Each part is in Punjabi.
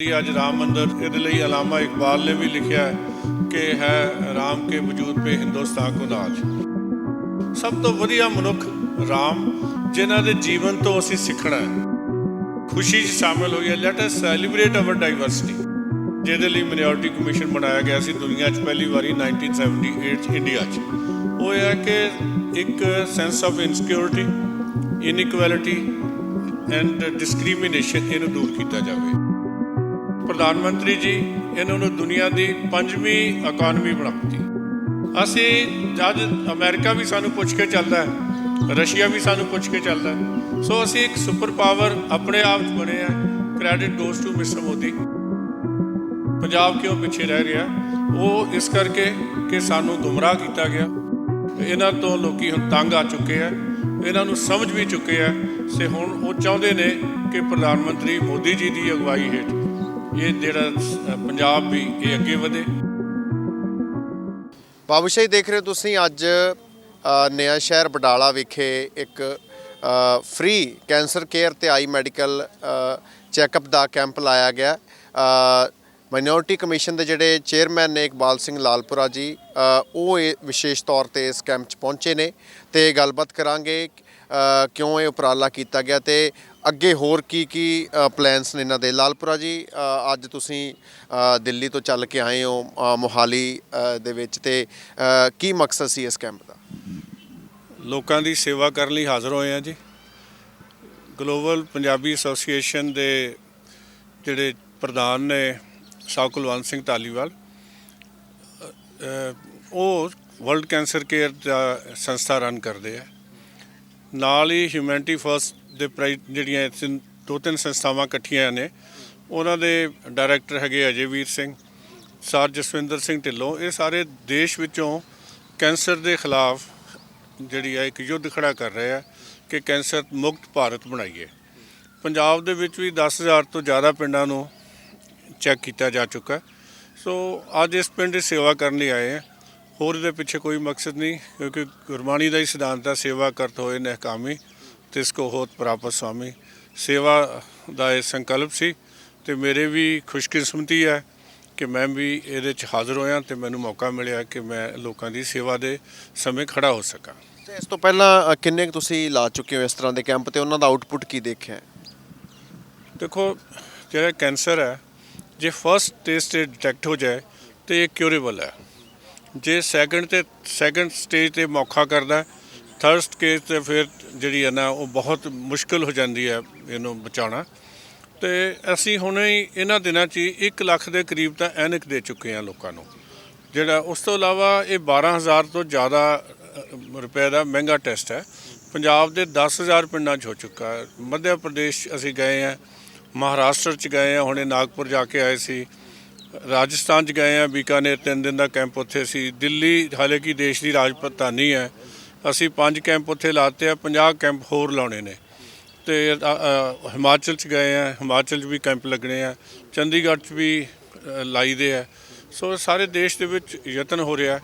ਅੱਜ ਰਾਮ ਮੰਦਰ ਇਹਦੇ ਲਈ ਅਲਾਮਾ ਇਕਬਾਲ ਨੇ ਵੀ ਲਿਖਿਆ ਕਿ ਹੈ ਰਾਮ ਕੇ ਵਜੂਦ ਪੇ ਹਿੰਦੁਸਤਾਨ ਕੋ ਨਾਜ ਸਭ ਤੋਂ ਵਧੀਆ ਮਨੁੱਖ ਰਾਮ, ਜਿਨ੍ਹਾਂ ਦੇ ਜੀਵਨ ਤੋਂ ਅਸੀਂ ਸਿੱਖਣਾ ਹੈ। ਖੁਸ਼ੀ 'ਚ ਸ਼ਾਮਿਲ ਹੋਈ ਹੈ। Let us celebrate our diversity ਜਿਹਦੇ ਲਈ ਮਿਨੋਰਟੀ ਕਮਿਸ਼ਨ ਬਣਾਇਆ ਗਿਆ ਸੀ ਦੁਨੀਆ 'ਚ ਪਹਿਲੀ ਵਾਰੀ 1978 'ਚ ਇੰਡੀਆ 'ਚ। ਉਹ ਇਹ ਹੈ ਕਿ ਇੱਕ sense of insecurity inequality and discrimination ਇਹਨੂੰ ਦੂਰ ਕੀਤਾ ਜਾਵੇ। ਪ੍ਰਧਾਨ ਮੰਤਰੀ ਜੀ, ਇਹਨਾਂ ਨੂੰ ਦੁਨੀਆ ਦੀ ਪੰਜਵੀਂ ਇਕਾਨਮੀ ਬਣਾਤੀ। ਅਸੀਂ ਜਦ ਅਮਰੀਕਾ ਵੀ ਸਾਨੂੰ ਪੁੱਛ ਕੇ ਚੱਲਦਾ ਹੈ, ਰਸ਼ੀਆ ਵੀ ਸਾਨੂੰ ਪੁੱਛ ਕੇ ਚੱਲਦਾ ਹੈ, ਸੋ ਅਸੀਂ ਇੱਕ ਸੁਪਰ ਪਾਵਰ ਆਪਣੇ ਆਪ 'ਚ ਬਣੇ ਆ credit goes to mister Modi. Punjab ਕਿਉਂ ਪਿੱਛੇ ਰਹਿ ਰਿਹਾ? ਉਹ ਇਸ ਕਰਕੇ ਕਿ ਸਾਨੂੰ ਗੁੰਮਰਾਹ ਕੀਤਾ ਗਿਆ। ਇਹਨਾਂ ਤੋਂ ਲੋਕੀ ਹੁਣ ਤੰਗ ਆ ਚੁੱਕੇ ਆ, ਇਹਨਾਂ ਨੂੰ ਸਮਝ ਵੀ ਚੁੱਕੇ ਆ ਸੇ ਹੁਣ ਉਹ ਚਾਹੁੰਦੇ ਨੇ ਕਿ ਪ੍ਰਧਾਨ ਮੰਤਰੀ ਮੋਦੀ ਜੀ ਦੀ ਅਗਵਾਈ ਹੇਠ ਇਹ ਜਿਹੜਾ ਪੰਜਾਬ ਵੀ ਇਹ ਅੱਗੇ ਵਧੇ। ਬਾਬੂਸ਼ਾਹੀ ਦੇਖ ਰਹੇ ਹੋ ਤੁਸੀਂ ਅੱਜ ਅ, ਸ਼ਹਿਰ ਬਡਾਲਾ ਵਿਖੇ ਇੱਕ ਫ੍ਰੀ ਕੈਂਸਰ ਕੇਅਰ ਤੇ ਆਈ ਮੈਡੀਕਲ ਚੈੱਕਅਪ ਦਾ ਕੈਂਪ ਲਾਇਆ ਗਿਆ। ਮਾਈਨੋਰਟੀ ਕਮਿਸ਼ਨ ਦੇ ਜਿਹੜੇ ਚੇਅਰਮੈਨ ਨੇ ਇਕਬਾਲ ਸਿੰਘ ਲਾਲਪੁਰਾ ਜੀ ਉਹ ਇਹ ਵਿਸ਼ੇਸ਼ ਤੌਰ ਤੇ ਇਸ ਕੈਂਪ 'ਚ ਪਹੁੰਚੇ ਨੇ। ਤੇ ਗੱਲਬਾਤ ਕਰਾਂਗੇ ਕਿਉਂ ਇਹ ਉਪਰਾਲਾ ਕੀਤਾ ਗਿਆ ਤੇ ਅੱਗੇ ਹੋਰ ਕੀ ਕੀ ਪਲਾਨਸ ਨੇ ਇਹਨਾਂ ਦੇ? ਲਾਲਪੁਰਾ ਜੀ ਅੱਜ ਤੁਸੀਂ ਦਿੱਲੀ ਤੋਂ ਚੱਲ ਕੇ ਆਏ ਹੋ ਮੋਹਾਲੀ ਦੇ ਵਿੱਚ ਤੇ ਕੀ ਮਕਸਦ ਸੀ ਇਸ ਕੈਂਪ ਦਾ? ਲੋਕਾਂ ਦੀ ਸੇਵਾ ਕਰਨ ਲਈ ਹਾਜ਼ਰ ਹੋਏ ਆ ਜੀ। ਗਲੋਬਲ ਪੰਜਾਬੀ ਐਸੋਸੀਏਸ਼ਨ ਦੇ ਜਿਹੜੇ ਪ੍ਰਧਾਨ ਨੇ ਸਾਹ ਕੁਲਵੰਤ ਸਿੰਘ ਧਾਲੀਵਾਲ ਉਹ ਵਰਲਡ ਕੈਂਸਰ ਕੇਅਰ ਦਾ ਸੰਸਥਾ ਰਨ ਕਰਦੇ ਆ। ਨਾਲ ਹੀ ਹਿਊਮੈਨਿਟੀ ਫਰਸਟ ਦੇ ਪ੍ਰਾਈ ਜਿਹੜੀਆਂ ਇੱਥੇ ਦੋ ਤਿੰਨ ਸੰਸਥਾਵਾਂ ਇਕੱਠੀਆਂ ਨੇ, ਉਹਨਾਂ ਦੇ ਡਾਇਰੈਕਟਰ ਹੈਗੇ ਅਜੇ ਵੀਰ ਸਿੰਘ, ਸਰ ਜਸਵਿੰਦਰ ਸਿੰਘ ਢਿੱਲੋਂ, ਇਹ ਸਾਰੇ ਦੇਸ਼ ਵਿੱਚੋਂ ਕੈਂਸਰ ਦੇ ਖਿਲਾਫ ਜਿਹੜੀ ਹੈ ਇੱਕ ਯੁੱਧ ਖੜਾ ਕਰ ਰਹੇ ਆ ਕਿ ਕੈਂਸਰ ਮੁਕਤ ਭਾਰਤ ਬਣਾਈਏ। ਪੰਜਾਬ ਦੇ ਵਿੱਚ ਵੀ 10000 ਤੋਂ ਜ਼ਿਆਦਾ ਪਿੰਡਾਂ ਨੂੰ ਚੈੱਕ ਕੀਤਾ ਜਾ ਚੁੱਕਾ। ਸੋ ਅੱਜ ਇਸ ਪਿੰਡ ਦੀ ਸੇਵਾ ਕਰਨ ਲਈ ਆਏ ਆ। ਹੋਰ ਇਹਦੇ ਪਿੱਛੇ ਕੋਈ ਮਕਸਦ ਨਹੀਂ, ਕਿਉਂਕਿ ਗੁਰਬਾਣੀ ਦਾ ਹੀ ਸਿਧਾਂਤ ਹੈ ਸੇਵਾ ਕਰਤ ਹੋਏ ਨਹਿਕਾਮੀ। ਤਿਸ ਕੋ ਹੋਤ ਪ੍ਰਾਪਤ ਸੁਆਮੀ ਸੇਵਾ ਦਾ ਇਹ ਸੰਕਲਪ ਸੀ ਤੇ ਮੇਰੇ ਵੀ ਖੁਸ਼ਕਿਸਮਤੀ ਹੈ ਕਿ ਮੈਂ ਵੀ ਇਹਦੇ 'ਚ ਹਾਜ਼ਰ ਹੋਇਆ ਤੇ ਮੈਨੂੰ ਮੌਕਾ ਮਿਲਿਆ ਕਿ ਮੈਂ ਲੋਕਾਂ ਦੀ ਸੇਵਾ ਦੇ ਸਮੇਂ ਖੜਾ ਹੋ ਸਕਾਂ। ਤੇ ਇਸ ਤੋਂ ਪਹਿਲਾਂ ਕਿੰਨੇ ਕੁ ਤੁਸੀਂ ਲਾ ਚੁੱਕੇ ਹੋ ਇਸ ਤਰ੍ਹਾਂ ਦੇ ਕੈਂਪ ਤੇ? ਉਹਨਾਂ ਦਾ ਆਊਟਪੁੱਟ ਕੀ ਦੇਖਿਆ? ਦੇਖੋ ਜਿਹੜਾ ਕੈਂਸਰ ਹੈ ਜੇ ਫਰਸਟ ਸਟੇਜ ਤੇ ਡਿਟੈਕਟ ਹੋ ਜਾਏ ਤੇ ਇਹ ਕਿਉਰੇਬਲ ਹੈ। ਜੇ ਸੈਕੰਡ ਤੇ ਸੈਕੰਡ ਸਟੇਜ ਤੇ ਮੌਖਾ ਕਰਦਾ ਥਰਡ ਕੇਸ ਤੇ ਫਿਰ ਜਿਹੜੀ ਹੈ ਨਾ, ਉਹ ਬਹੁਤ ਮੁਸ਼ਕਲ ਹੋ ਜਾਂਦੀ ਹੈ ਇਹਨੂੰ ਬਚਾਉਣਾ। ਤੇ ਅਸੀਂ ਹੁਣੇ ਹੀ ਇਹਨਾਂ ਦਿਨਾਂ 'ਚ ਹੀ 1 ਲੱਖ ਦੇ ਕਰੀਬ ਤਾਂ ਐਨਕ ਦੇ ਚੁੱਕੇ ਹਾਂ ਲੋਕਾਂ ਨੂੰ। ਜਿਹੜਾ ਉਸ ਤੋਂ ਇਲਾਵਾ ਇਹ 12000 ਤੋਂ ਜ਼ਿਆਦਾ ਰੁਪਏ ਦਾ ਮਹਿੰਗਾ ਟੈਸਟ ਹੈ। ਪੰਜਾਬ ਦੇ 10000 ਪਿੰਡਾਂ 'ਚ ਹੋ ਚੁੱਕਾ ਹੈ। ਮੱਧ ਪ੍ਰਦੇਸ਼ ਅਸੀਂ ਗਏ ਹਾਂ, ਮਹਾਰਾਸ਼ਟਰ 'ਚ ਗਏ ਹਾਂ, ਹੁਣੇ ਨਾਗਪੁਰ ਜਾ ਕੇ ਆਏ ਸੀ। ਰਾਜਸਥਾਨ 'ਚ ਗਏ ਹਾਂ, ਬੀਕਾਨੇਰ, ਤਿੰਨ ਦਿਨ ਦਾ ਕੈਂਪ ਉੱਥੇ ਸੀ। ਦਿੱਲੀ ਹਾਲੇ ਕਿ ਦੇਸ਼ ਦੀ ਰਾਜਪਧਾਨੀ ਹੈ। ਅਸੀਂ ਪੰਜ ਕੈਂਪ ਉੱਥੇ ਲਾਤੇ ਆ 50 ਕੈਂਪ ਹੋਰ ਲਾਉਣੇ ਨੇ। ਤੇ ਹਿਮਾਚਲ 'ਚ ਗਏ ਆ ਹਿਮਾਚਲ 'ਚ ਵੀ ਕੈਂਪ ਲੱਗਣੇ ਆ ਚੰਡੀਗੜ੍ਹ 'ਚ ਵੀ ਅ, ਲਾਈ ਦੇ ਆ। ਸੋ ਸਾਰੇ ਦੇਸ਼ ਦੇ ਵਿੱਚ ਯਤਨ ਹੋ ਰਿਹਾ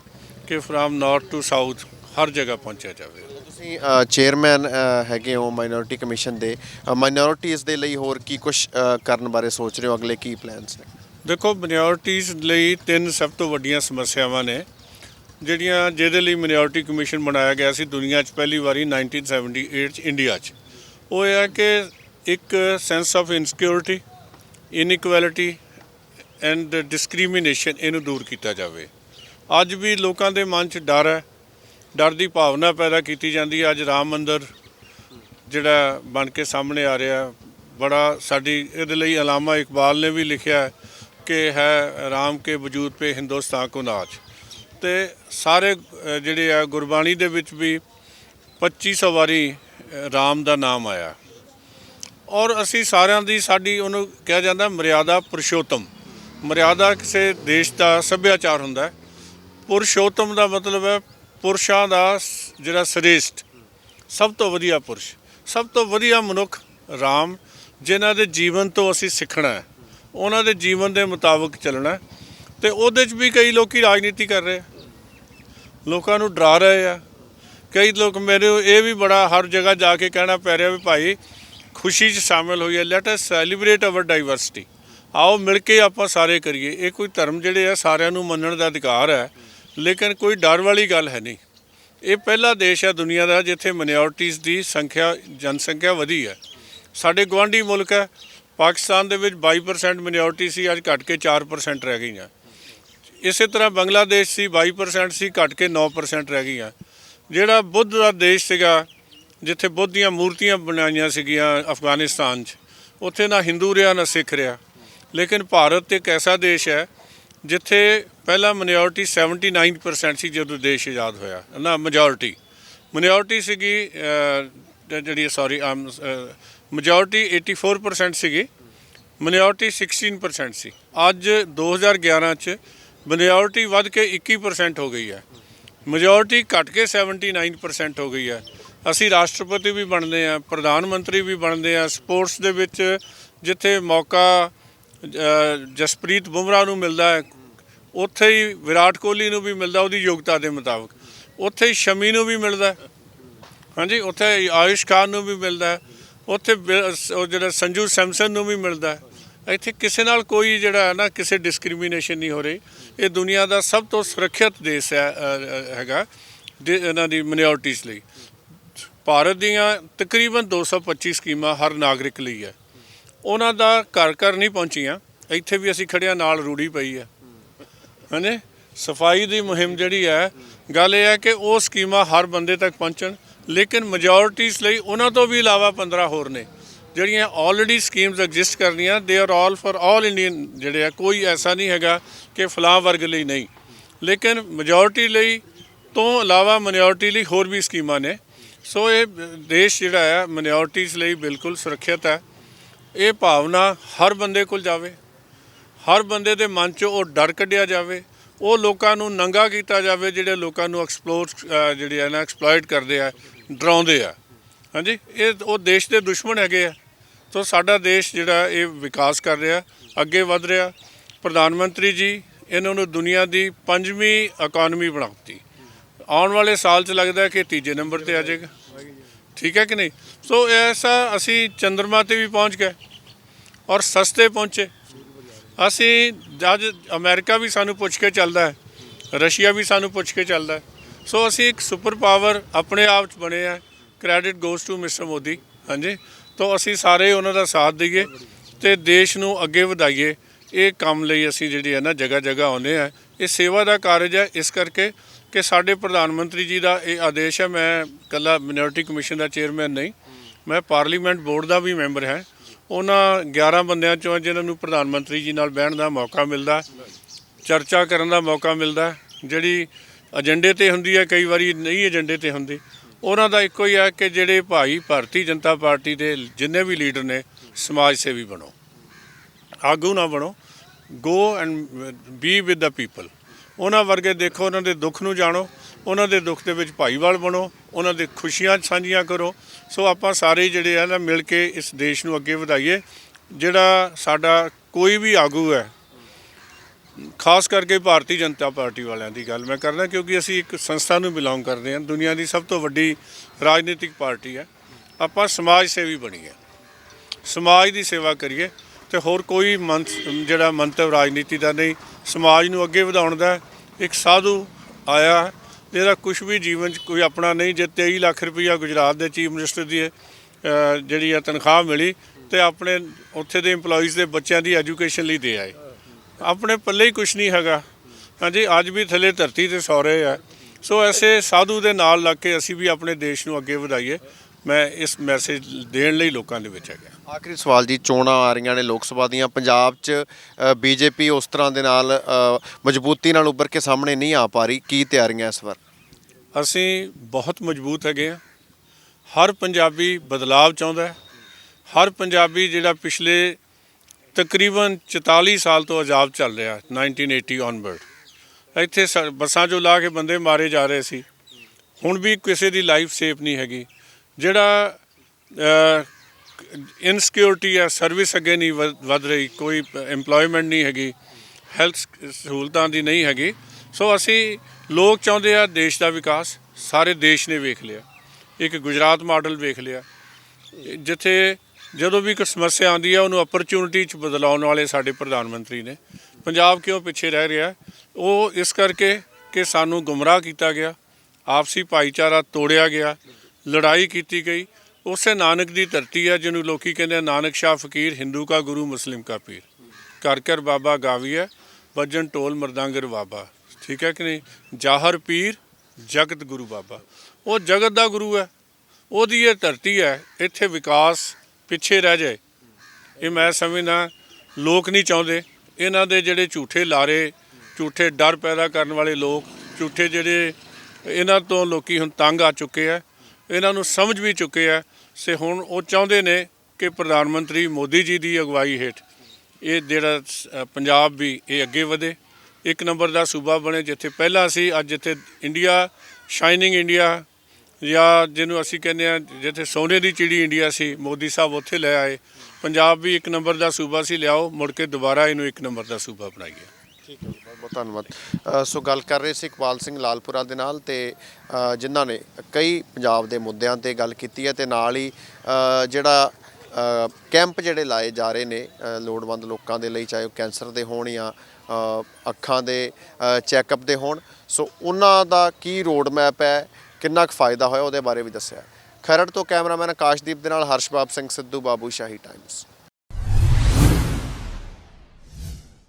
ਕਿ ਫਰਮ ਨਾਰਥ ਟੂ ਸਾਊਥ ਹਰ ਜਗ੍ਹਾ ਪਹੁੰਚਿਆ ਜਾਵੇ। ਤੁਸੀਂ ਚੇਅਰਮੈਨ ਹੈਗੇ ਹੋ ਮਾਈਨੋਰਟੀ ਕਮਿਸ਼ਨ ਦੇ। ਮਾਈਨੋਰਟੀਜ਼ ਦੇ ਲਈ ਹੋਰ ਕੀ ਕੁਝ ਕਰਨ ਬਾਰੇ ਸੋਚ ਰਹੇ ਹੋ? ਅਗਲੇ ਕੀ ਪਲਾਨਸ ਨੇ? ਦੇਖੋ ਮਿਨੋਰਟੀਜ਼ ਲਈ ਤਿੰਨ ਸਭ ਤੋਂ ਵੱਡੀਆਂ ਸਮੱਸਿਆਵਾਂ ਨੇ। ਜਿਹੜੀਆਂ ਜਿਹਦੇ ਲਈ ਮਿਨੋਰਟੀ ਕਮਿਸ਼ਨ ਬਣਾਇਆ ਗਿਆ ਸੀ ਦੁਨੀਆ 'ਚ ਪਹਿਲੀ ਵਾਰੀ 1978 'ਚ ਇੰਡੀਆ 'ਚ, ਉਹ ਇਹ ਹੈ ਕਿ ਇੱਕ sense of insecurity inequality and discrimination ਇਹਨੂੰ ਦੂਰ ਕੀਤਾ ਜਾਵੇ। ਅੱਜ ਵੀ ਲੋਕਾਂ ਦੇ ਮਨ 'ਚ ਡਰ ਹੈ, ਡਰ ਦੀ ਭਾਵਨਾ ਪੈਦਾ ਕੀਤੀ ਜਾਂਦੀ ਹੈ। ਅੱਜ ਰਾਮ ਮੰਦਰ ਜਿਹੜਾ ਬਣ ਕੇ ਸਾਹਮਣੇ ਆ ਰਿਹਾ, ਬੜਾ ਸਾਡੀ ਇਹਦੇ ਲਈ ਅਲਾਮਾ ਇਕਬਾਲ ਨੇ ਵੀ ਲਿਖਿਆ ਕਿ ਹੈ ਰਾਮ ਕੇ ਵਜੂਦ ਪੇ ਹਿੰਦੁਸਤਾਨ ਕੋ ਨਾਚ। ਤੇ ਸਾਰੇ ਜਿਹੜੇ ਆ ਗੁਰਬਾਣੀ ਦੇ ਵਿੱਚ ਵੀ 2500 ਵਾਰੀ ਰਾਮ ਦਾ ਨਾਮ ਆਇਆ। ਔਰ ਅਸੀਂ ਸਾਰਿਆਂ ਦੀ ਸਾਡੀ ਉਹਨੂੰ ਕਿਹਾ ਜਾਂਦਾ ਮਰਿਆਦਾ ਪੁਰਸ਼ੋਤਮ। ਮਰਿਆਦਾ ਕਿਸੇ ਦੇਸ਼ ਦਾ ਸੱਭਿਆਚਾਰ ਹੁੰਦਾ ਪੁਰਸ਼ੋਤਮ ਦਾ ਮਤਲਬ ਹੈ ਪੁਰਸ਼ਾਂ ਦਾ ਸ- ਜਿਹੜਾ ਸ੍ਰੇਸ਼ਟ। ਸਭ ਤੋਂ ਵਧੀਆ ਪੁਰਸ਼। ਸਭ ਤੋਂ ਵਧੀਆ ਮਨੁੱਖ ਰਾਮ, ਜਿਨ੍ਹਾਂ ਦੇ ਜੀਵਨ ਤੋਂ ਅਸੀਂ ਸਿੱਖਣਾ ਹੈ। ਉਹਨਾਂ ਦੇ ਜੀਵਨ ਦੇ ਮੁਤਾਬਕ ਚੱਲਣਾ ਹੈ। ਤੇ ਉਹਦੇ 'ਚ ਵੀ ਕਈ ਲੋਕੀ ਰਾਜਨੀਤੀ ਕਰ ਰਹੇ ਲੋਕਾਂ ਨੂੰ ਡਰਾ ਰਹੇ ਆ। ਕਈ ਲੋਕ ਮੇਰੇ ਇਹ ਵੀ ਬੜਾ ਹਰ ਜਗ੍ਹਾ ਜਾ ਕੇ ਕਹਿਣਾ ਪੈ ਰਿਹਾ ਵੀ ਭਾਈ ਖੁਸ਼ੀ 'ਚ ਸ਼ਾਮਲ ਹੋਈਏ। Let us celebrate our diversity ਆਓ ਮਿਲ ਕੇ ਆਪਾਂ ਸਾਰੇ ਕਰੀਏ। ਇਹ ਕੋਈ ਧਰਮ ਜਿਹੜੇ ਆ ਸਾਰਿਆਂ ਨੂੰ ਮੰਨਣ ਦਾ ਅਧਿਕਾਰ ਹੈ। ਲੇਕਿਨ ਕੋਈ ਡਰ ਵਾਲੀ ਗੱਲ ਹੈ ਨਹੀਂ। ਇਹ ਪਹਿਲਾ ਦੇਸ਼ ਹੈ ਦੁਨੀਆ ਦਾ ਜਿੱਥੇ ਮਿਨੋਰਟੀਜ਼ ਦੀ ਸੰਖਿਆ, ਜਨਸੰਖਿਆ ਵਧੀ ਹੈ। ਸਾਡੇ ਗਵਾਂਢੀ ਮੁਲਕ ਹੈ। ਪਾਕਿਸਤਾਨ ਦੇ ਵਿੱਚ 22% ਮਿਨੋਰਟੀ ਸੀ, ਅੱਜ ਘਟ ਕੇ 4% ਰਹਿ ਗਈਆਂ। ਇਸੇ ਤਰ੍ਹਾਂ ਬੰਗਲਾਦੇਸ਼ ਸੀ 22% ਸੀ ਘਟ ਕੇ 9% ਰਹਿ ਗਈਆਂ। ਜਿਹੜਾ ਬੁੱਧ ਦਾ ਦੇਸ਼ ਸੀਗਾ ਜਿੱਥੇ ਬੁੱਧ ਦੀਆਂ ਮੂਰਤੀਆਂ ਬਣਾਈਆਂ ਸੀਗੀਆਂ ਅਫਗਾਨਿਸਤਾਨ 'ਚ ਉੱਥੇ ਨਾ ਹਿੰਦੂ ਰਿਹਾ ਨਾ ਸਿੱਖ ਰਿਹਾ। ਲੇਕਿਨ ਭਾਰਤ ਇੱਕ ਐਸਾ ਦੇਸ਼ ਹੈ ਜਿੱਥੇ ਪਹਿਲਾ ਮਿਨੋਰਟੀ 79% ਸੀ ਜਦੋਂ ਦੇਸ਼ ਆਜ਼ਾਦ ਹੋਇਆ। ਨਾ ਮੈਜੋਰਟੀ ਮਿਨੋਰਟੀ ਸੀਗੀ ਅਹ, ਤੇ ਜਿਹੜੀ ਸੌਰੀ ਮੈਜੋਰਟੀ 84% ਸੀਗੀ ਮਿਨੋਰਟੀ 16% ਸੀ। ਅੱਜ 2011 ਚ ਮਿਨੋਰਟੀ ਵੱਧ ਕੇ 21% ਹੋ ਗਈ ਹੈ। ਮੈਜੋਰਟੀ ਘਟ ਕੇ 79% ਹੋ ਗਈ ਹੈ। ਅਸੀਂ ਰਾਸ਼ਟਰਪਤੀ ਵੀ ਬਣਦੇ ਆ ਪ੍ਰਧਾਨ ਮੰਤਰੀ ਵੀ ਬਣਦੇ ਆ ਸਪੋਰਟਸ ਦੇ ਵਿੱਚ ਜਿੱਥੇ ਮੌਕਾ ਜਸਪ੍ਰੀਤ ਬੁਮਰਾਹ ਨੂੰ ਮਿਲਦਾ ਹੈ, ਉੱਥੇ ਹੀ ਵਿਰਾਟ ਕੋਹਲੀ ਨੂੰ ਵੀ ਮਿਲਦਾ, ਉਹਦੀ ਯੋਗਤਾ ਦੇ ਮੁਤਾਬਕ। ਉੱਥੇ ਹੀ ਸ਼ਮੀ ਨੂੰ ਵੀ ਮਿਲਦਾ ਹਾਂਜੀ, ਉੱਥੇ ਆਯੁਸ਼ ਖਾਨ ਨੂੰ ਵੀ ਮਿਲਦਾ ਉੱਥੇ ਬਿ- ਉਹ ਜਿਹੜਾ ਸੰਜੂ ਸੈਮਸਨ ਨੂੰ ਵੀ ਮਿਲਦਾ ਇੱਥੇ ਕਿਸੇ ਨਾਲ ਕੋਈ ਜਿਹੜਾ ਹੈ ਨਾ ਕਿਸੇ ਡਿਸਕ੍ਰਿਮੀਨੇਸ਼ਨ ਨਹੀਂ ਹੋ ਰਹੀ। ਇਹ ਦੁਨੀਆ ਦਾ ਸਭ ਤੋਂ ਸੁਰੱਖਿਅਤ ਦੇਸ਼ ਹੈਗਾ, ਦੇ- ਇਹਨਾਂ ਦੀ ਮਿਨੋਰਟੀਜ਼ ਲਈ। ਭਾਰਤ ਦੀਆਂ ਤਕਰੀਬਨ 225 ਸਕੀਮਾਂ ਹਰ ਨਾਗਰਿਕ ਲਈ ਹੈ। ਉਹਨਾਂ ਦਾ ਘਰ ਘਰ ਨਹੀਂ ਪਹੁੰਚੀਆਂ। ਇੱਥੇ ਵੀ ਅਸੀਂ ਖੜਿਆ ਨਾਲ ਰੂੜੀ ਪਈ ਹੈ। ਹਾਂਜੀ ਸਫ਼ਾਈ ਦੀ ਮੁਹਿੰਮ ਜਿਹੜੀ ਹੈ, ਗੱਲ ਇਹ ਹੈ ਕਿ ਉਹ ਸਕੀਮਾਂ ਹਰ ਬੰਦੇ ਤੱਕ ਪਹੁੰਚਣ, ਲੇਕਿਨ ਮੈਜੋਰਟੀਜ਼ ਲਈ ਉਹਨਾਂ ਤੋਂ ਵੀ ਇਲਾਵਾ 15 ਹੋਰ ਨੇ। ਜਿਹੜੀਆਂ ਆਲਰੇਡੀ ਸਕੀਮਸ ਐਗਜ਼ਿਸਟ ਕਰਦੀਆਂ they are all for all Indian ਜਿਹੜੇ ਆ, ਕੋਈ ਐਸਾ ਨਹੀਂ ਹੈਗਾ ਕਿ ਫਲਾਂ ਵਰਗ ਲਈ ਨਹੀਂ। ਲੇਕਿਨ ਮੈਜੋਰਟੀ ਲਈ ਤੋਂ ਇਲਾਵਾ ਮਿਨੋਰਟੀ ਲਈ ਹੋਰ ਵੀ ਸਕੀਮਾਂ ਨੇ। ਸੋ ਇਹ ਦੇਸ਼ ਜਿਹੜਾ ਆ ਮਿਨੋਰਟੀਜ਼ ਲਈ ਬਿਲਕੁਲ ਸੁਰੱਖਿਅਤ ਹੈ ਇਹ ਭਾਵਨਾ ਹਰ ਬੰਦੇ ਕੋਲ ਜਾਵੇ। ਹਰ ਬੰਦੇ ਦੇ ਮਨ 'ਚੋਂ ਉਹ ਡਰ ਕੱਢਿਆ ਜਾਵੇ। ਉਹ ਲੋਕਾਂ ਨੂੰ ਨੰਗਾ ਕੀਤਾ ਜਾਵੇ ਜਿਹੜੇ ਲੋਕਾਂ ਨੂੰ ਐਕਸਪਲੋਰ ਜਿਹੜੇ ਆ ਨਾ ਐਕਸਪਲੋਇਟ ਕਰਦੇ ਆ, ਡਰਾਉਂਦੇ ਆ। ਹਾਂਜੀ? ਇਹ ਉਹ ਦੇਸ਼ ਦੇ ਦੁਸ਼ਮਣ ਹੈਗੇ ਆ। ਸੋ ਸਾਡਾ ਦੇਸ਼ ਜਿਹੜਾ ਇਹ ਵਿਕਾਸ ਕਰ ਰਿਹਾ, ਅੱਗੇ ਵਧ ਰਿਹਾ। ਪ੍ਰਧਾਨ ਮੰਤਰੀ ਜੀ, ਇਹਨਾਂ ਨੂੰ ਦੁਨੀਆ ਦੀ ਪੰਜਵੀਂ ਇਕਨੋਮੀ ਬਣਾਤੀ। ਆਉਣ ਵਾਲੇ ਸਾਲ 'ਚ ਲੱਗਦਾ ਕਿ ਤੀਜੇ ਨੰਬਰ ਤੇ ਆ ਜਾਏਗਾ। ਠੀਕ ਹੈ ਕਿ ਨਹੀਂ? ਸੋ ਐਸਾ ਅਸੀਂ ਚੰ드ਰਮਾ ਤੇ ਵੀ ਪਹੁੰਚ ਗਏ ਔਰ ਸਸਤੇ ਪਹੁੰਚੇ। ਅਸੀਂ ਜਦ ਅਮਰੀਕਾ ਵੀ ਸਾਨੂੰ ਪੁੱਛ ਕੇ ਚੱਲਦਾ ਹੈ, ਰਸ਼ੀਆ ਵੀ ਸਾਨੂੰ ਪੁੱਛ ਕੇ ਚੱਲਦਾ ਹੈ। ਸੋ ਅਸੀਂ ਇੱਕ ਸੁਪਰ ਪਾਵਰ ਆਪਣੇ ਆਪ 'ਚ ਬਣੇ ਆ credit goes to mister Modi ਹਾਂਜੀ। ਤਾਂ ਅਸੀਂ ਸਾਰੇ ਉਹਨਾਂ ਦਾ ਸਾਥ ਦਈਏ ਤੇ ਦੇਸ਼ ਨੂੰ ਅੱਗੇ ਵਧਾਈਏ। ਇਹ ਕੰਮ ਲਈ ਅਸੀਂ ਜਿਹੜੀ ਹੈ ਨਾ ਜਗ੍ਹਾ ਜਗ੍ਹਾ ਆਉਂਦੇ ਆ ਇਹ ਸੇਵਾ ਦਾ ਕਾਰਜ ਹੈ। ਇਸ ਕਰਕੇ ਕਿ ਸਾਡੇ ਪ੍ਰਧਾਨ ਮੰਤਰੀ ਜੀ ਦਾ ਇਹ ਆਦੇਸ਼ ਹੈ। ਮੈਂ ਕੱਲਾ ਮਿਨੋਰਟੀ ਕਮਿਸ਼ਨ ਦਾ ਚੇਅਰਮੈਨ ਨਹੀਂ। ਮੈਂ ਪਾਰਲੀਮੈਂਟ ਬੋਰਡ ਦਾ ਵੀ ਮੈਂਬਰ ਹਾਂ। ਉਹਨਾਂ 11 ਬੰਦਿਆਂ ਚੋਂ ਜਿਨ੍ਹਾਂ ਨੂੰ ਪ੍ਰਧਾਨ ਮੰਤਰੀ ਜੀ ਨਾਲ ਬਹਿਣ ਦਾ ਮੌਕਾ ਮਿਲਦਾ, ਚਰਚਾ ਕਰਨ ਦਾ ਮੌਕਾ ਮਿਲਦਾ। ਜਿਹੜੀ ਏਜੰਡੇ ਤੇ ਹੁੰਦੀ ਹੈ, ਕਈ ਵਾਰੀ ਨਹੀਂ ਏਜੰਡੇ ਤੇ ਹੁੰਦੀ। ਉਹਨਾਂ ਦਾ ਇੱਕੋ ਹੀ ਹੈ ਕਿ ਜਿਹੜੇ ਭਾਈ ਭਾਰਤੀ ਜਨਤਾ ਪਾਰਟੀ ਦੇ ਜਿੰਨੇ ਵੀ ਲੀਡਰ ਨੇ, ਸਮਾਜ ਸੇਵੀ ਬਣੋ। ਆਗੂ ਨਾ ਬਣੋ। Go and be with the people ਉਹਨਾਂ ਵਰਗੇ ਦੇਖੋ, ਉਹਨਾਂ ਦੇ ਦੁੱਖ ਨੂੰ ਜਾਣੋ। ਉਹਨਾਂ ਦੇ ਦੁੱਖ ਦੇ ਵਿੱਚ ਭਾਈਵਾਲ ਬਣੋ। ਉਹਨਾਂ ਦੇ ਖੁਸ਼ੀਆਂ ਸਾਂਝੀਆਂ ਕਰੋ। ਸੋ ਆਪਾਂ ਸਾਰੇ ਜਿਹੜੇ ਆ ਨਾ, ਮਿਲ ਕੇ ਇਸ ਦੇਸ਼ ਨੂੰ ਅੱਗੇ ਵਧਾਈਏ। ਜਿਹੜਾ ਸਾਡਾ ਕੋਈ ਵੀ ਆਗੂ ਹੈ ਖਾਸ ਕਰਕੇ ਭਾਰਤੀ ਜਨਤਾ ਪਾਰਟੀ ਵਾਲਿਆਂ ਦੀ ਗੱਲ ਮੈਂ ਕਰਦਾ ਕਿਉਂਕਿ ਅਸੀਂ ਇੱਕ ਸੰਸਥਾ ਨੂੰ ਬਿਲੋਂਗ ਕਰਦੇ ਹਾਂ। ਦੁਨੀਆ ਦੀ ਸਭ ਤੋਂ ਵੱਡੀ ਰਾਜਨੀਤਿਕ ਪਾਰਟੀ ਹੈ। ਆਪਾਂ ਸਮਾਜ ਸੇਵੀ ਬਣੀਏ ਸਮਾਜ ਦੀ ਸੇਵਾ ਕਰੀਏ ਤੇ ਹੋਰ ਕੋਈ ਮੰਤ, ਜਿਹੜਾ ਮੰਤਵ ਰਾਜਨੀਤੀ ਦਾ ਨਹੀਂ, ਸਮਾਜ ਨੂੰ ਅੱਗੇ ਵਧਾਉਣ ਦਾ ਇੱਕ ਸਾਧੂ ਆਇਆ ਜਿਹਦਾ ਕੁਝ ਵੀ ਜੀਵਨ 'ਚ ਕੋਈ ਆਪਣਾ ਨਹੀਂ। ਜੇ 23 ਲੱਖ ਰੁਪਈਆ ਗੁਜਰਾਤ ਦੇ ਚੀਫ ਮਿਨਿਸਟਰ ਦੀ ਜਿਹੜੀ ਆ ਤਨਖਾਹ ਮਿਲੀ ਤੇ ਆਪਣੇ ਉੱਥੇ ਦੇ EMPLOYEES ਦੇ ਬੱਚਿਆਂ ਦੀ ਐਜੂਕੇਸ਼ਨ ਲਈ ਦੇ ਆਏ। ਆਪਣੇ ਪੱਲੇ ਹੀ ਕੁਝ ਨਹੀਂ ਹੈਗਾ। ਹਾਂਜੀ ਅੱਜ ਵੀ ਥੱਲੇ ਧਰਤੀ ਤੇ ਸੌ ਰਹੇ ਆ। ਸੋ ਐਸੇ ਸਾਧੂ ਦੇ ਨਾਲ ਲੱਗ ਕੇ ਅਸੀਂ ਵੀ ਆਪਣੇ ਦੇਸ਼ ਨੂੰ ਅੱਗੇ ਵਧਾਈਏ। ਮੈਂ ਇਸ ਮੈਸੇਜ ਦੇਣ ਲਈ ਲੋਕਾਂ ਦੇ ਵਿੱਚ ਹੈਗਾ। ਆਖਰੀ ਸਵਾਲ ਜੀ ਚੋਣਾਂ ਆ ਰਹੀਆਂ ਨੇ ਲੋਕ ਸਭਾ ਦੀਆਂ। ਪੰਜਾਬ 'ਚ ਬੀਜੇਪੀ ਉਸ ਤਰ੍ਹਾਂ ਦੇ ਨਾਲ ਮਜ਼ਬੂਤੀ ਨਾਲ ਉੱਭਰ ਕੇ ਸਾਹਮਣੇ ਨਹੀਂ ਆ ਪਾ ਰਹੀ। ਕੀ ਤਿਆਰੀਆਂ ਇਸ ਵਾਰ? ਅਸੀਂ ਬਹੁਤ ਮਜ਼ਬੂਤ ਹੈਗੇ ਆ। ਹਰ ਪੰਜਾਬੀ ਬਦਲਾਵ ਚਾਹੁੰਦਾ ਹੈ। ਹਰ ਪੰਜਾਬੀ ਜਿਹੜਾ ਪਿਛਲੇ ਤਕਰੀਬਨ 44 ਸਾਲ ਤੋਂ ਆਜ਼ਾਦ ਚੱਲ ਰਿਹਾ 1980 ਔਨਵਰਡ ਇੱਥੇ ਸ- ਬੱਸਾਂ 'ਚੋਂ ਲਾ ਕੇ ਬੰਦੇ ਮਾਰੇ ਜਾ ਰਹੇ ਸੀ। ਹੁਣ ਵੀ ਕਿਸੇ ਦੀ ਲਾਈਫ ਸੇਫ ਨਹੀਂ ਹੈਗੀ। ਜਿਹੜਾ ਇਨਸਿਕਿਉਰਿਟੀ ਆ ਸਰਵਿਸ ਅੱਗੇ ਨਹੀਂ ਵਧ ਵਧ ਰਹੀ, ਕੋਈ EMPLOYMENT ਨਹੀਂ ਹੈਗੀ ਹੈਲਥ ਸਹੂਲਤਾਂ ਦੀ ਨਹੀਂ ਹੈਗੀ। ਸੋ ਅਸੀਂ ਲੋਕ ਚਾਹੁੰਦੇ ਆ ਦੇਸ਼ ਦਾ ਵਿਕਾਸ। ਸਾਰੇ ਦੇਸ਼ ਨੇ ਵੇਖ ਲਿਆ। ਇੱਕ ਗੁਜਰਾਤ ਮਾਡਲ ਵੇਖ ਲਿਆ। ਜਿੱਥੇ ਜਦੋਂ ਵੀ ਕੋਈ ਸਮੱਸਿਆ ਆਉਂਦੀ ਹੈ ਉਹਨੂੰ ਓਪਰਚੁਨਿਟੀ 'ਚ ਬਦਲਾਉਣ ਵਾਲੇ ਸਾਡੇ ਪ੍ਰਧਾਨ ਮੰਤਰੀ ਨੇ। ਪੰਜਾਬ ਕਿਉਂ ਪਿੱਛੇ ਰਹਿ ਰਿਹਾ? ਉਹ ਇਸ ਕਰਕੇ ਕਿ ਸਾਨੂੰ ਗੁੰਮਰਾਹ ਕੀਤਾ ਗਿਆ, ਆਪਸੀ ਭਾਈਚਾਰਾ ਤੋੜਿਆ ਗਿਆ, ਲੜਾਈ ਕੀਤੀ ਗਈ। ਉਸੇ ਨਾਨਕ ਦੀ ਧਰਤੀ ਹੈ ਜਿਹਨੂੰ ਲੋਕੀ ਕਹਿੰਦੇ ਨਾਨਕ ਸ਼ਾਹ ਫਕੀਰ, ਹਿੰਦੂ ਕਾ ਗੁਰੂ, ਮੁਸਲਿਮ ਕਾ ਪੀਰ। ਕਰ ਕਰ ਬਾਬਾ ਗਾਵੀਐ ਭਜਨ ਢੋਲ ਮਰਦਾਂਗਰ ਬਾਬਾ। ਠੀਕ ਹੈ ਕਿ ਨਹੀਂ? ਜਾਹਰ ਪੀਰ, ਜਗਤ ਗੁਰੂ ਬਾਬਾ। ਉਹ ਜਗਤ ਦਾ ਗੁਰੂ ਹੈ। ਉਹਦੀ ਇਹ ਧਰਤੀ ਹੈ, ਇੱਥੇ ਵਿਕਾਸ ਪਿੱਛੇ ਰਹਿ ਜਾਏ। ਇਹ ਮੈਂ ਸਮਝਦਾ, ਲੋਕ ਨਹੀਂ ਚਾਹੁੰਦੇ। ਇਹਨਾਂ ਦੇ ਜਿਹੜੇ ਝੂਠੇ ਲਾਰੇ, ਝੂਠੇ ਡਰ ਪੈਦਾ ਕਰਨ ਵਾਲੇ ਲੋਕ, ਝੂਠੇ ਜਿਹੜੇ ਇਹਨਾਂ ਤੋਂ ਲੋਕੀ ਹੁਣ ਤੰਗ ਆ ਚੁੱਕੇ ਆ, ਇਹਨਾਂ ਨੂੰ ਸਮਝ ਵੀ ਚੁੱਕੇ ਆ। ਸੇ ਹੁਣ ਉਹ ਚਾਹੁੰਦੇ ਨੇ ਕਿ ਪ੍ਰਧਾਨ ਮੰਤਰੀ ਮੋਦੀ ਜੀ ਦੀ ਅਗਵਾਈ ਹੇਠ ਇਹ ਜਿਹੜਾ ਪੰਜਾਬ ਵੀ ਇਹ ਅੱਗੇ ਵਧੇ। ਇੱਕ ਨੰਬਰ ਦਾ ਸੂਬਾ ਬਣੇ ਜਿੱਥੇ ਪਹਿਲਾਂ ਸੀ ਅੱਜ ਜਿੱਥੇ ਇੰਡੀਆ, ਸ਼ਾਈਨਿੰਗ ਇੰਡੀਆ ਜਾਂ ਜਿਹਨੂੰ ਅਸੀਂ ਕਹਿੰਦੇ ਆ ਜਿੱਥੇ ਸੋਨੇ ਦੀ ਚਿੜੀ ਇੰਡੀਆ ਸੀ, ਮੋਦੀ ਸਾਹਿਬ ਉੱਥੇ ਲੈ ਆਏ। ਪੰਜਾਬ ਵੀ ਇੱਕ ਨੰਬਰ ਦਾ ਸੂਬਾ ਸੀ, ਲਿਆਓ, ਮੁੜ ਕੇ ਦੁਬਾਰਾ ਇਹਨੂੰ ਇੱਕ ਨੰਬਰ ਦਾ ਸੂਬਾ ਬਣਾਈਏ। ਠੀਕ ਹੈ ਬਹੁਤ ਬਹੁਤ ਧੰਨਵਾਦ। ਸੋ ਗੱਲ ਕਰ ਰਹੇ ਸੀ ਇਕਬਾਲ ਸਿੰਘ ਲਾਲਪੁਰਾ ਦੇ ਨਾਲ ਤੇ ਜਿਨ੍ਹਾਂ ਨੇ ਕਈ ਪੰਜਾਬ ਦੇ ਮੁੱਦਿਆਂ ਤੇ ਗੱਲ ਕੀਤੀ ਹੈ ਤੇ ਨਾਲ ਹੀ ਜਿਹੜਾ ਕੈਂਪ ਜਿਹੜੇ ਲਾਏ ਜਾ ਰਹੇ ਨੇ ਲੋੜਵੰਦ ਲੋਕਾਂ ਦੇ ਲਈ, ਚਾਹੇ ਉਹ ਕੈਂਸਰ ਦੇ ਹੋਣ ਜਾਂ ਅੱਖਾਂ ਦੇ ਚੈੱਕਅਪ ਦੇ ਹੋਣ। ਸੋ ਉਹਨਾਂ ਦਾ ਕੀ ਰੋਡ ਮੈਪ ਹੈ? ਕਿੰਨਾ ਕੁ ਫਾਇਦਾ ਹੋਇਆ ਉਹਦੇ ਬਾਰੇ ਵੀ ਦੱਸਿਆ। ਖਰੜ ਤੋਂ ਕੈਮਰਾਮੈਨ ਆਕਾਸ਼ਦੀਪ ਦੇ ਨਾਲ ਹਰਸ਼ਬਾਬ ਸਿੰਘ ਸਿੱਧੂ, ਬਾਬੂ ਸ਼ਾਹੀ ਟਾਈਮਸ